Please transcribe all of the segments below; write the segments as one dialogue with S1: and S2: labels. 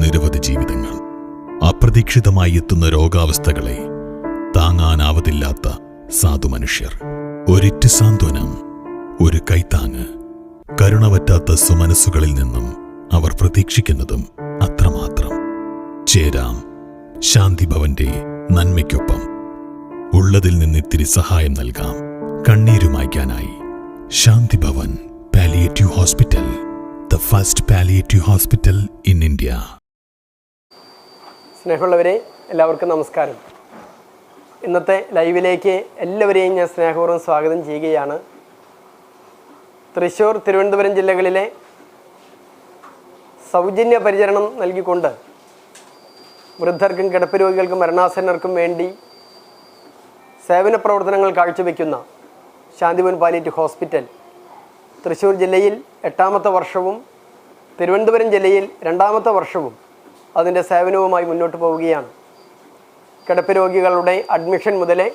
S1: നിരവധി ജീവിതങ്ങൾ. അപ്രതീക്ഷിതമായി എത്തുന്ന രോഗാവസ്ഥകളെ താങ്ങാനാവതില്ലാത്ത സാധു മനുഷ്യർ ഒരിറ്റ് സാന്ത്വനം ഒരു കൈത്താങ്ങ്. കരുണവറ്റാത്ത സുമനസ്സുകളിൽ നിന്നും അവർ പ്രതീക്ഷിക്കുന്നതും അത്രമാത്രം. ചേരാം ശാന്തിഭവന്റെ നന്മയ്ക്കൊപ്പം. ഉള്ളതിൽ നിന്ന് നിന്നിത്തിരി സഹായം നൽകാം. കണ്ണീരുമായ്ക്കാനായി. Shanthibhavan palliative hospital the first palliative hospital in India
S2: സ്നേഹമുള്ളവരെ എല്ലാവർക്കും നമസ്കാരം. ഇന്നത്തെ ലൈവിലേക്ക് എല്ലാവരെയും ഞാൻ സ്നേഹപൂർവം സ്വാഗതം ചെയ്യുകയാണ്. തൃശ്ശൂർ തിരുവനന്തപുരം ജില്ലകളിലെ സൗജന്യ പരിചരണം നൽകിക്കൊണ്ട് വൃദ്ധർക്കും കിടപ്പ് രോഗികൾക്കും മരണാസന്നർക്കും വേണ്ടി സേവന പ്രവർത്തനങ്ങൾ കാഴ്ചവെക്കുന്ന ശാന്തിപുൻ പാലിറ്റ് ഹോസ്പിറ്റൽ തൃശ്ശൂർ ജില്ലയിൽ എട്ടാമത്തെ വർഷവും തിരുവനന്തപുരം ജില്ലയിൽ രണ്ടാമത്തെ വർഷവും അതിന്റെ സേവനവുമായി മുന്നോട്ട് പോവുകയാണ്. കിടപ്പ് രോഗികളുടെ അഡ്മിഷൻ മുതലേ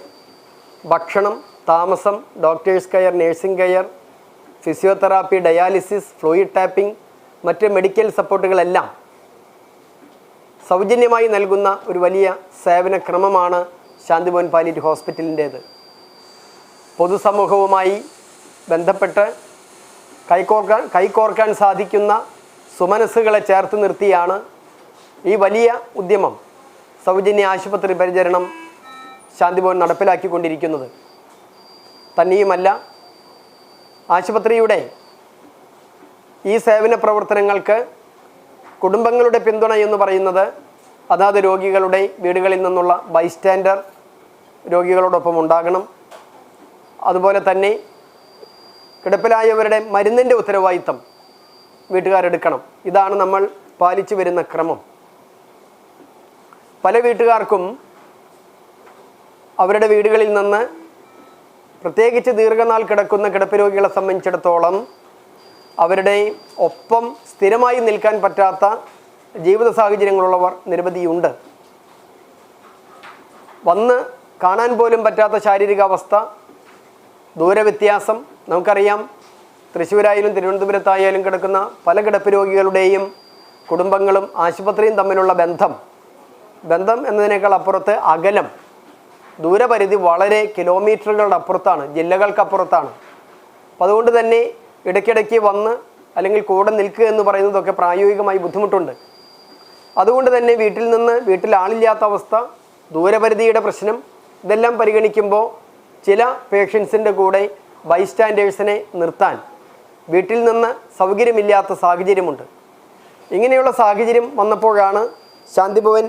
S2: ഭക്ഷണം താമസം doctors care nursing care physiotherapy dialysis fluid tapping മറ്റ് മെഡിക്കൽ സപ്പോർട്ടുകളെല്ലാം സൗജന്യമായി നൽകുന്ന ഒരു വലിയ സേവന ക്രമമാണ് ശാന്തിഭവൻ പാലിറ്റ് ഹോസ്പിറ്റലിന്റേത്. പൊതുസമൂഹവുമായി ബന്ധപ്പെട്ട് കൈകോർക്കാൻ കൈകോർക്കാൻ സാധിക്കുന്ന സുമനസ്സുകളെ ചേർത്ത് നിർത്തിയാണ് ഈ വലിയ ഉദ്യമം സൗജന്യ ആശുപത്രി പരിചരണം ശാന്തിഭവൻ നടപ്പിലാക്കിക്കൊണ്ടിരിക്കുന്നത്. തന്നെയുമല്ല ആശുപത്രിയുടെ ഈ സേവന പ്രവർത്തനങ്ങൾക്ക് കുടുംബങ്ങളുടെ പിന്തുണ എന്ന് പറയുന്നത് അതാത് രോഗികളുടെ വീടുകളിൽ നിന്നുള്ള ബൈസ്റ്റാൻഡർ രോഗികളോടൊപ്പം ഉണ്ടാകണം. അതുപോലെ തന്നെ കിടപ്പിലായവരുടെ മരുന്നിന്റെ ഉത്തരവാദിത്തം വീട്ടുകാരെടുക്കണം. ഇതാണ് നമ്മൾ പാലിച്ചു വരുന്ന ക്രമം. പല വീട്ടുകാർക്കും അവരുടെ വീടുകളിൽ നിന്ന് പ്രത്യേകിച്ച് ദീർഘനാൾ കിടക്കുന്ന കിടപ്പ് രോഗികളെ സംബന്ധിച്ചിടത്തോളം അവരുടെ ഒപ്പം സ്ഥിരമായി നിൽക്കാൻ പറ്റാത്ത ജീവിത സാഹചര്യങ്ങളുള്ളവർ നിരവധിയുണ്ട്. വന്ന് കാണാൻ പോലും പറ്റാത്ത ശാരീരികാവസ്ഥ ദൂരവ്യത്യാസം നമുക്കറിയാം തൃശ്ശൂരായാലും തിരുവനന്തപുരത്തായാലും കിടക്കുന്ന പല കിടപ്പ് രോഗികളുടെയും കുടുംബങ്ങളും ആശുപത്രിയും തമ്മിലുള്ള ബന്ധം ബന്ധം എന്നതിനേക്കാൾ അപ്പുറത്ത് അകലം. ദൂരപരിധി വളരെ കിലോമീറ്ററുകളുടെ അപ്പുറത്താണ് ജില്ലകൾക്കപ്പുറത്താണ്. അപ്പം അതുകൊണ്ട് തന്നെ ഇടയ്ക്കിടയ്ക്ക് വന്ന് അല്ലെങ്കിൽ കൂടെ നിൽക്കുക എന്ന് പറയുന്നതൊക്കെ പ്രായോഗികമായി ബുദ്ധിമുട്ടുണ്ട്. അതുകൊണ്ട് തന്നെ വീട്ടിൽ നിന്ന് വീട്ടിൽ ആളില്ലാത്ത അവസ്ഥ ദൂരപരിധിയുടെ പ്രശ്നം ഇതെല്ലാം പരിഗണിക്കുമ്പോൾ ചില പേഷ്യൻസിന്റെ കൂടെ ബൈസ്റ്റാൻഡേഴ്സിനെ നിർത്താൻ വീട്ടിൽ നിന്ന് സൗകര്യമില്ലാത്ത സാഹചര്യമുണ്ട്. ഇങ്ങനെയുള്ള സാഹചര്യം വന്നപ്പോഴാണ് ശാന്തിഭവൻ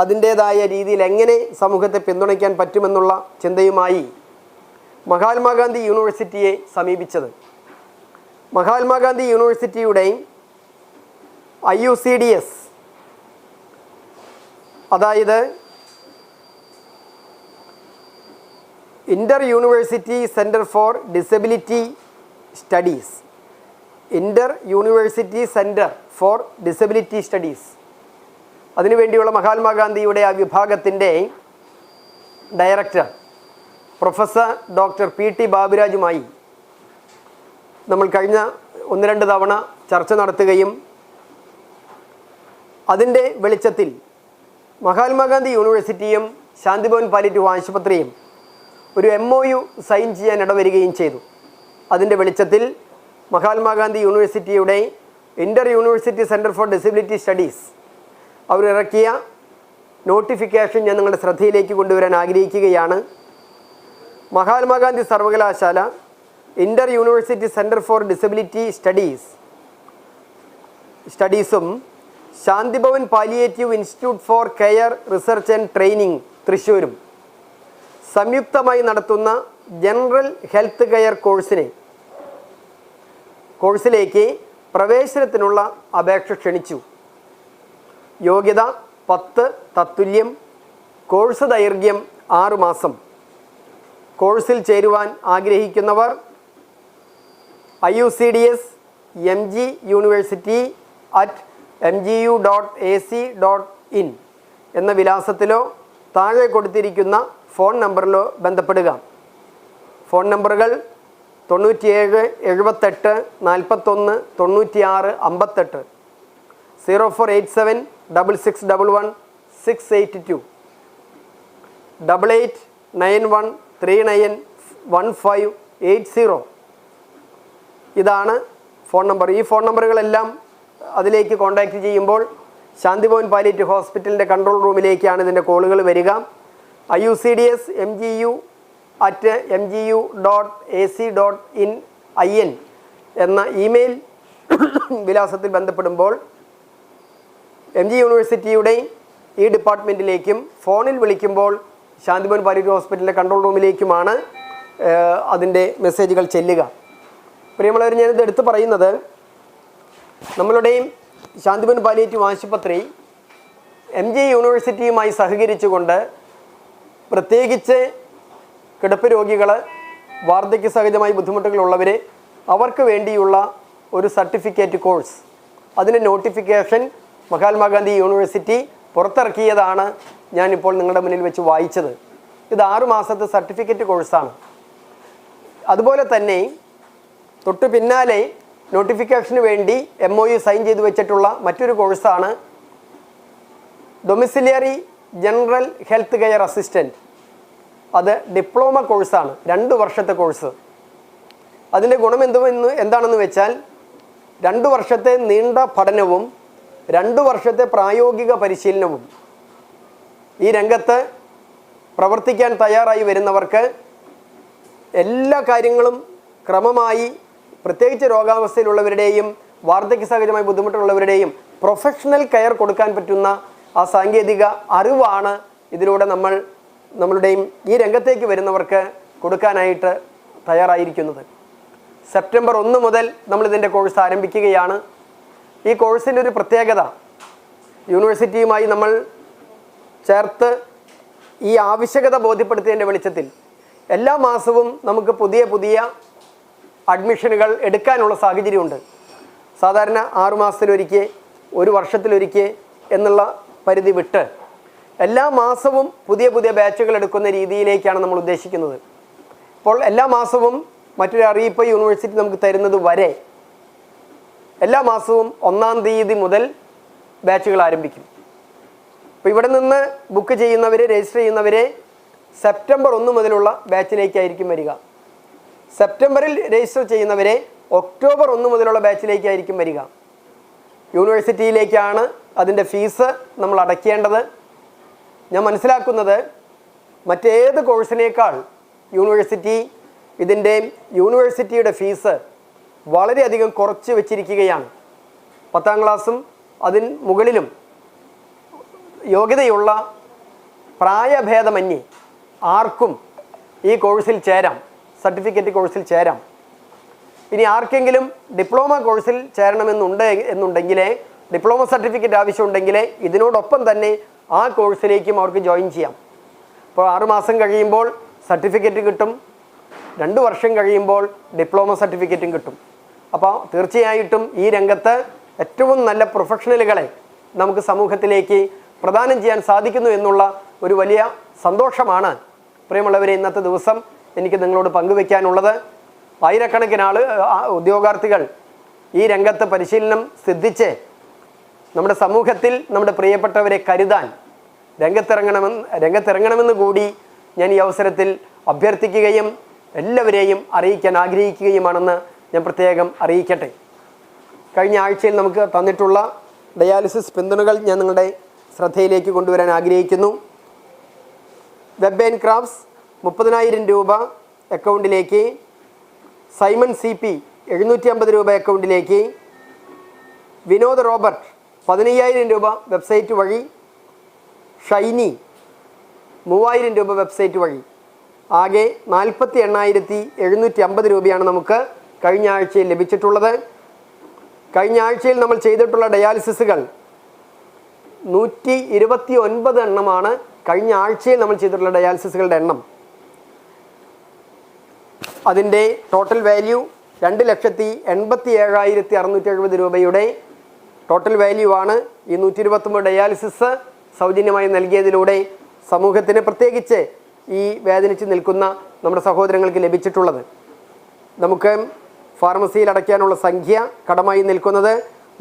S2: അതിന്റേതായ രീതിയിൽ എങ്ങനെ സമൂഹത്തെ പിന്തുണയ്ക്കാൻ പറ്റുമെന്നുള്ള ചിന്തയുമായി മഹാത്മാഗാന്ധി യൂണിവേഴ്സിറ്റിയെ സമീപിച്ചത്. മഹാത്മാഗാന്ധി യൂണിവേഴ്സിറ്റിയുടെ I U C D S അതായത് inter university centre for disability studies. Inter university centre for disability studies. അതിനുവേണ്ടിയുള്ള മഹാത്മാഗാന്ധിയുടെ ആ വിഭാഗത്തിന്റെ director professor doctor P T ബാബുരാജുമായി നമ്മൾ കഴിഞ്ഞ ഒന്ന് രണ്ട് തവണ ചർച്ച നടത്തുകയും അതിന്റെ വെളിച്ചത്തിൽ മഹാത്മാഗാന്ധി യൂണിവേഴ്സിറ്റിയും ശാന്തിഭവൻ പാലിറ്റീവ് ആശുപത്രിയും ഒരു എം ഒ യു സൈൻ ചെയ്യാൻ ഇടവരികയും ചെയ്തു. അതിന്റെ വെളിച്ചത്തിൽ മഹാത്മാഗാന്ധി യൂണിവേഴ്സിറ്റിയുടെ inter university centre for disability studies അവരിറക്കിയ notification ഞാൻ നിങ്ങളുടെ ശ്രദ്ധയിലേക്ക് കൊണ്ടുവരാൻ ആഗ്രഹിക്കുകയാണ്. മഹാത്മാഗാന്ധി സർവകലാശാല inter university centre for disability studies സ്റ്റഡീസും Shanthibhavan palliative institute for care research and training തൃശ്ശൂരും സംയുക്തമായി നടത്തുന്ന ജനറൽ ഹെൽത്ത് കെയർ കോഴ്സിനെ കോഴ്സിലേക്ക് പ്രവേശനത്തിനുള്ള അപേക്ഷ ക്ഷണിച്ചു. യോഗ്യത പത്ത് തത്തുല്യം കോഴ്സ് ദൈർഘ്യം ആറുമാസം കോഴ്സിൽ ചേരുവാൻ ആഗ്രഹിക്കുന്നവർ I U C D S M G university at M G U dot A C dot in എന്ന വിലാസത്തിലോ താഴെ കൊടുത്തിരിക്കുന്ന ഫോൺ നമ്പറിലോ ബന്ധപ്പെടുക. ഫോൺ നമ്പറുകൾ തൊണ്ണൂറ്റിയേഴ് എഴുപത്തെട്ട് നാൽപ്പത്തൊന്ന് തൊണ്ണൂറ്റിയാറ് അമ്പത്തെട്ട്. Zero four eight seven double six double one six eight two double eight nine one three nine one five eight zero ഇതാണ് ഫോൺ നമ്പർ ഈ ഫോൺ നമ്പറുകളെല്ലാം അതിലേക്ക് കോൺടാക്റ്റ് ചെയ്യുമ്പോൾ ശാന്തിഭവൻ പാലിയേറ്റീവ് ഹോസ്പിറ്റലിന്റെ കൺട്രോൾ റൂമിലേക്കാണ് ഇതിന്റെ കോളുകൾ വരിക. I U C D S M G U at M G U dot A C dot in I N എന്ന ഇമെയിൽ വിലാസത്തിൽ ബന്ധപ്പെടുമ്പോൾ എം ജി യൂണിവേഴ്സിറ്റിയുടെ ഈ ഡിപ്പാർട്ട്മെന്റിലേക്കും ഫോണിൽ വിളിക്കുമ്പോൾ ശാന്തിമോൻ പാലിയേറ്റീവ് ഹോസ്പിറ്റലിലെ കൺട്രോൾ റൂമിലേക്കുമാണ് അതിന്റെ മെസ്സേജുകൾ ചെല്ലുക. പ്രിയമുള്ളവർ ഞാനിത് എടുത്തു പറയുന്നത് നമ്മളുടെയും ശാന്തിമൻ പാലിയേറ്റീവ് ആശുപത്രി എം ജി യൂണിവേഴ്സിറ്റിയുമായി സഹകരിച്ചുകൊണ്ട് പ്രത്യേകിച്ച് കിടപ്പ് രോഗികൾ വാർദ്ധക്യ സഹജമായി ബുദ്ധിമുട്ടുകളുള്ളവർ അവർക്ക് വേണ്ടിയുള്ള ഒരു സർട്ടിഫിക്കറ്റ് കോഴ്സ്. അതിന്റെ നോട്ടിഫിക്കേഷൻ മഹാത്മാഗാന്ധി യൂണിവേഴ്സിറ്റി പുറത്തിറക്കിയതാണ് ഞാനിപ്പോൾ നിങ്ങളുടെ മുന്നിൽ വെച്ച് വായിച്ചത്. ഇത് ആറുമാസത്തെ സർട്ടിഫിക്കറ്റ് കോഴ്സാണ്. അതുപോലെ തന്നെ തൊട്ടു പിന്നാലെ നോട്ടിഫിക്കേഷന് വേണ്ടി എം ഒ യു സൈൻ ചെയ്തു വെച്ചിട്ടുള്ള മറ്റൊരു കോഴ്സാണ് domiciliary general health care assistant അത് ഡിപ്ലോമ കോഴ്സാണ് രണ്ട് വർഷത്തെ കോഴ്സ്. അതിന്റെ ഗുണം എന്തുവെന്ന് എന്താണെന്ന് വെച്ചാൽ രണ്ട് വർഷത്തെ നീണ്ട പഠനവും രണ്ട് വർഷത്തെ പ്രായോഗിക പരിശീലനവും ഈ രംഗത്ത് പ്രവർത്തിക്കാൻ തയ്യാറായി വരുന്നവർക്ക് എല്ലാ കാര്യങ്ങളും ക്രമമായി പ്രത്യേകിച്ച് രോഗാവസ്ഥയിലുള്ളവരുടെയും വാർദ്ധക്യ സഹജമായി ബുദ്ധിമുട്ടുള്ളവരുടെയും പ്രൊഫഷണൽ കെയർ കൊടുക്കാൻ പറ്റുന്ന ആ സാങ്കേതിക അറിവാണ് ഇതിലൂടെ നമ്മൾ നമ്മളുടെയും ഈ രംഗത്തേക്ക് വരുന്നവർക്ക് കൊടുക്കാനായിട്ട് തയ്യാറായിരിക്കുന്നത്. സെപ്റ്റംബർ ഒന്ന് മുതൽ നമ്മളിതിന്റെ കോഴ്സ് ആരംഭിക്കുകയാണ്. ഈ കോഴ്സിന്റെ ഒരു പ്രത്യേകത യൂണിവേഴ്സിറ്റിയുമായി നമ്മൾ ചേർത്ത് ഈ ആവശ്യകത ബോധ്യപ്പെടുത്തിയതിന്റെ വെളിച്ചത്തിൽ എല്ലാ മാസവും നമുക്ക് പുതിയ പുതിയ അഡ്മിഷനുകൾ എടുക്കാനുള്ള സാഹചര്യമുണ്ട്. സാധാരണ ആറുമാസത്തിലൊരിക്കെ ഒരു വർഷത്തിലൊരിക്കൽ എന്നുള്ള പരിധി വിട്ട് എല്ലാ മാസവും പുതിയ പുതിയ ബാച്ചുകൾ എടുക്കുന്ന രീതിയിലേക്കാണ് നമ്മൾ ഉദ്ദേശിക്കുന്നത്. അപ്പോൾ എല്ലാ മാസവും മറ്റൊരു അറിയിപ്പ് യൂണിവേഴ്സിറ്റി നമുക്ക് തരുന്നത് വരെ എല്ലാ മാസവും ഒന്നാം തീയതി മുതൽ ബാച്ചുകൾ ആരംഭിക്കും. അപ്പോൾ ഇവിടെ നിന്ന് ബുക്ക് ചെയ്യുന്നവർ രജിസ്റ്റർ ചെയ്യുന്നവർ സെപ്റ്റംബർ ഒന്ന് മുതലുള്ള ബാച്ചിലേക്കായിരിക്കും വരിക. സെപ്റ്റംബറിൽ രജിസ്റ്റർ ചെയ്യുന്നവരെ ഒക്ടോബർ ഒന്ന് മുതലുള്ള ബാച്ചിലേക്കായിരിക്കും വരിക. യൂണിവേഴ്സിറ്റിയിലേക്കാണ് അതിന്റെ ഫീസ് നമ്മൾ അടയ്ക്കേണ്ടത്. ഞാൻ മനസ്സിലാക്കുന്നത് മറ്റേത് കോഴ്സിനേക്കാൾ യൂണിവേഴ്സിറ്റി ഇതിന്റെ യൂണിവേഴ്സിറ്റിയുടെ ഫീസ് വളരെയധികം കുറച്ച് വെച്ചിരിക്കുകയാണ്. പത്താം ക്ലാസ്സും അതിന് മുകളിലും യോഗ്യതയുള്ള പ്രായഭേദമന്യേ ആർക്കും ഈ കോഴ്സിൽ ചേരാം സർട്ടിഫിക്കറ്റ് കോഴ്സിൽ ചേരാം. ഇനി ആർക്കെങ്കിലും ഡിപ്ലോമ കോഴ്സിൽ ചേരണമെന്നുണ്ട് എന്നുണ്ടെങ്കിൽ ഡിപ്ലോമ സർട്ടിഫിക്കറ്റ് ആവശ്യമുണ്ടെങ്കിൽ ഇതിനോടൊപ്പം തന്നെ ആ കോഴ്സിലേക്കും അവർക്ക് ജോയിൻ ചെയ്യാം. അപ്പോൾ ആറുമാസം കഴിയുമ്പോൾ സർട്ടിഫിക്കറ്റ് കിട്ടും രണ്ട് വർഷം കഴിയുമ്പോൾ ഡിപ്ലോമ സർട്ടിഫിക്കറ്റും കിട്ടും. അപ്പോൾ തീർച്ചയായിട്ടും ഈ രംഗത്ത് ഏറ്റവും നല്ല പ്രൊഫഷണലുകളെ നമുക്ക് സമൂഹത്തിലേക്ക് പ്രദാനം ചെയ്യാൻ സാധിക്കുന്നു എന്നുള്ള ഒരു വലിയ സന്തോഷമാണ് പ്രിയമുള്ളവരെ ഇന്നത്തെ ദിവസം എനിക്ക് നിങ്ങളോട് പങ്കുവെക്കാനുള്ളത്. ആയിരക്കണക്കിന് ആൾ ഉദ്യോഗാർത്ഥികൾ ഈ രംഗത്ത് പരിശീലനം സിദ്ധിച്ച് നമ്മുടെ സമൂഹത്തിൽ നമ്മുടെ പ്രിയപ്പെട്ടവരെ കരുതാൻ രംഗത്തിറങ്ങണമെന്ന് രംഗത്തിറങ്ങണമെന്ന് കൂടി ഞാൻ ഈ അവസരത്തിൽ അഭ്യർത്ഥിക്കുകയും എല്ലാവരെയും അറിയിക്കാൻ ആഗ്രഹിക്കുകയുമാണെന്ന് ഞാൻ പ്രത്യേകം അറിയിക്കട്ടെ. കഴിഞ്ഞ ആഴ്ചയിൽ നമുക്ക് തന്നിട്ടുള്ള ഡയാലിസിസ് പിന്തുണകൾ ഞാൻ നിങ്ങളുടെ ശ്രദ്ധയിലേക്ക് കൊണ്ടുവരാൻ ആഗ്രഹിക്കുന്നു. വെബ് ആൻഡ് ക്രാഫ്റ്റ്സ് മുപ്പതിനായിരം രൂപ അക്കൗണ്ടിലേക്ക് സൈമൺ സി പി എഴുന്നൂറ്റി അമ്പത് രൂപ അക്കൗണ്ടിലേക്ക് വിനോദ് റോബർട്ട് പതിനയ്യായിരം രൂപ വെബ്സൈറ്റ് വഴി ഷൈനി മൂവായിരം രൂപ വെബ്സൈറ്റ് വഴി. ആകെ നാൽപ്പത്തി എണ്ണായിരത്തി എഴുന്നൂറ്റി അമ്പത് രൂപയാണ് നമുക്ക് കഴിഞ്ഞ ആഴ്ചയിൽ ലഭിച്ചിട്ടുള്ളത്. കഴിഞ്ഞ ആഴ്ചയിൽ നമ്മൾ ചെയ്തിട്ടുള്ള ഡയാലിസിസുകൾ നൂറ്റി ഇരുപത്തി ഒൻപത് എണ്ണമാണ്. കഴിഞ്ഞ ആഴ്ചയിൽ നമ്മൾ ചെയ്തിട്ടുള്ള ഡയാലിസിസുകളുടെ എണ്ണം. അതിന്റെ ടോട്ടൽ വാല്യൂ രണ്ട് ലക്ഷത്തി എൺപത്തി ഏഴായിരത്തി അറുന്നൂറ്റി എഴുപത് രൂപയുടെ ടോട്ടൽ വാല്യൂ ആണ്. ഈ നൂറ്റി ഇരുപത്തൊമ്പത് ഡയാലിസിസ് സൗജന്യമായി നൽകിയതിലൂടെ സമൂഹത്തിന് പ്രത്യേകിച്ച് ഈ വേദനിച്ച് നിൽക്കുന്ന നമ്മുടെ സഹോദരങ്ങൾക്ക് ലഭിച്ചിട്ടുള്ളത്. നമുക്ക് ഫാർമസിയിൽ അടയ്ക്കാനുള്ള സംഖ്യ കടമായി നിൽക്കുന്നത്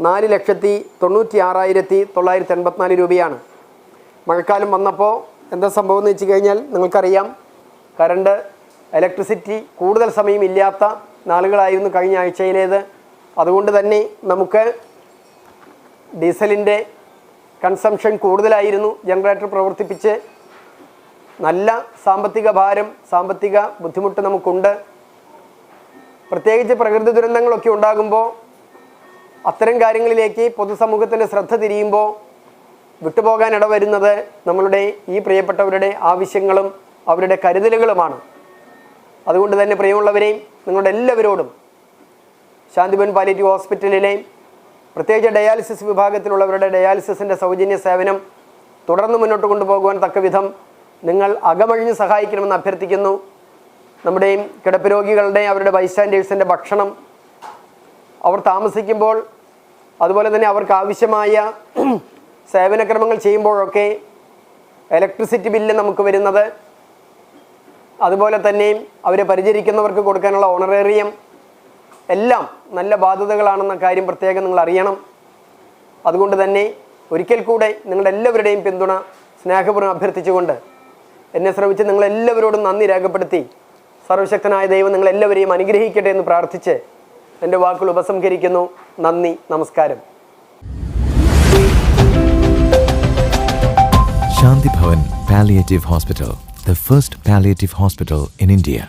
S2: നാല് ലക്ഷത്തി തൊണ്ണൂറ്റി ആറായിരത്തി തൊള്ളായിരത്തി എൺപത്തിനാല് രൂപയാണ്. മഴക്കാലം വന്നപ്പോൾ എന്താ സംഭവം എന്ന് വെച്ച് കഴിഞ്ഞാൽ നിങ്ങൾക്കറിയാം കറണ്ട് ഇലക്ട്രിസിറ്റി കൂടുതൽ സമയം ഇല്ലാത്ത നാളുകളായിരുന്നു കഴിഞ്ഞ ആഴ്ചയിലേത്. അതുകൊണ്ട് തന്നെ നമുക്ക് ഡീസലിന്റെ കൺസംഷൻ കൂടുതലായിരുന്നു. ജനറേറ്റർ പ്രവർത്തിപ്പിച്ച് നല്ല സാമ്പത്തിക ഭാരം സാമ്പത്തിക ബുദ്ധിമുട്ട് നമുക്കുണ്ട്. പ്രത്യേകിച്ച് പ്രകൃതി ദുരന്തങ്ങളൊക്കെ ഉണ്ടാകുമ്പോൾ അത്തരം കാര്യങ്ങളിലേക്ക് പൊതുസമൂഹത്തിന്റെ ശ്രദ്ധ തിരിയുമ്പോൾ വിട്ടുപോകാൻ ഇടവരുന്നത് നമ്മളുടെ ഈ പ്രിയപ്പെട്ടവരുടെ ആവശ്യങ്ങളും അവരുടെ കരുതലുകളുമാണ്. അതുകൊണ്ട് തന്നെ പ്രിയമുള്ളവരെയും നിങ്ങളുടെ എല്ലാവരോടും ശാന്തിബൻ പാലിറ്റീവ് ഹോസ്പിറ്റലിലെ പ്രത്യേകിച്ച് ഡയാലിസിസ് വിഭാഗത്തിലുള്ളവരുടെ ഡയാലിസിസിന്റെ സൗജന്യ സേവനം തുടർന്ന് മുന്നോട്ട് കൊണ്ടുപോകുവാൻ തക്ക വിധം നിങ്ങൾ അകമഴിഞ്ഞ് സഹായിക്കണമെന്ന് അഭ്യർത്ഥിക്കുന്നു. നമ്മുടെയും കിടപ്പ് രോഗികളുടെയും അവരുടെ ബൈസ്റ്റാൻഡേഴ്സിന്റെ ഭക്ഷണം അവർ താമസിക്കുമ്പോൾ അതുപോലെ തന്നെ അവർക്ക് ആവശ്യമായ സേവനക്രമങ്ങൾ ചെയ്യുമ്പോഴൊക്കെ ഇലക്ട്രിസിറ്റി ബില്ല് നമുക്ക് വരുന്നത്. അതുപോലെ തന്നെ അവരെ പരിചരിക്കുന്നവർക്ക് കൊടുക്കാനുള്ള ഓണറേറിയം. എല്ലാം നല്ല ബാധ്യതകളാണെന്ന കാര്യം പ്രത്യേകം നിങ്ങൾ അറിയണം. അതുകൊണ്ട് തന്നെ ഒരിക്കൽ കൂടെ നിങ്ങളുടെ എല്ലാവരുടെയും പിന്തുണ സ്നേഹപൂർവം അഭ്യർത്ഥിച്ചുകൊണ്ട് എന്നെ ശ്രമിച്ച് നിങ്ങളെല്ലാവരോടും നന്ദി രേഖപ്പെടുത്തി. സർവശക്തനായ ദൈവം നിങ്ങളെല്ലാവരെയും അനുഗ്രഹിക്കട്ടെ എന്ന് പ്രാർത്ഥിച്ച് എന്റെ വാക്കുകൾ ഉപസംഹരിക്കുന്നു നന്ദി നമസ്കാരം
S3: Shanti Bhavan Palliative Hospital, first palliative hospital in India.